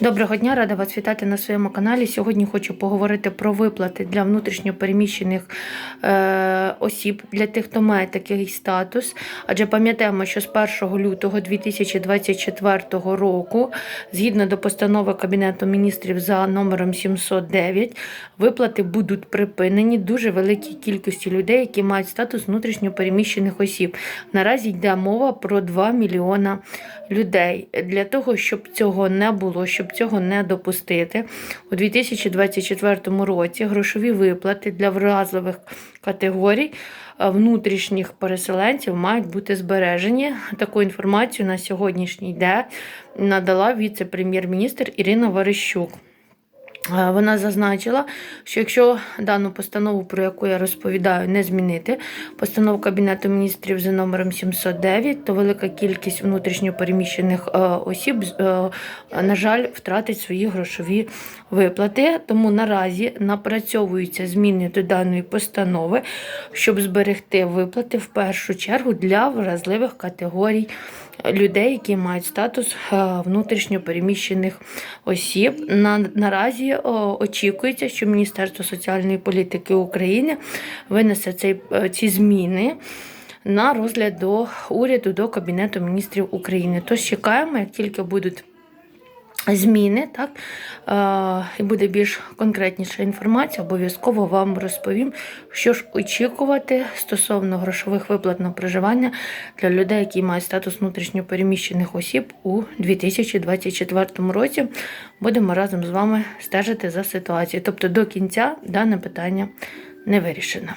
Доброго дня, рада вас вітати на своєму каналі. Сьогодні хочу поговорити про виплати для внутрішньопереміщених е, осіб, для тих, хто має такий статус. Адже пам'ятаємо, що з 1 лютого 2024 року, згідно до постанови Кабінету міністрів за номером 709, виплати будуть припинені дуже великій кількості людей, які мають статус внутрішньопереміщених осіб. Наразі йде мова про 2 мільйона людей. Для того, щоб цього не було, щоб цього не допустити, у 2024 році грошові виплати для вразливих категорій е, внутрішніх переселенців мають бути збережені. Таку інформацію на сьогоднішній день надала віце-прем'єр-міністр Ірина Верещук. Е, Вона зазначила, що якщо дану постанову, про яку я розповідаю, не змінити, постанову Кабінету міністрів за номером 709, то велика кількість внутрішньопереміщених е, осіб, е, на жаль, втратить свої грошові виплати. Тому наразі напрацьовуються зміни до даної постанови, щоб зберегти виплати в першу чергу для вразливих категорій людей, які мають статус е, внутрішньопереміщених осіб. На, наразі о, очікується, що Міністерство соціальної політики України винесе цей, е, ці зміни. На розгляд до уряду до Кабінету міністрів України. Тож чекаємо, як тільки будуть зміни, так е, і буде більш конкретніша інформація, обов'язково вам розповім, що ж очікувати стосовно грошових виплат на проживання для людей, які мають статус внутрішньопереміщених осіб у 2024 році. Будемо разом з вами стежити за ситуацією. Тобто до кінця дане питання не вирішено.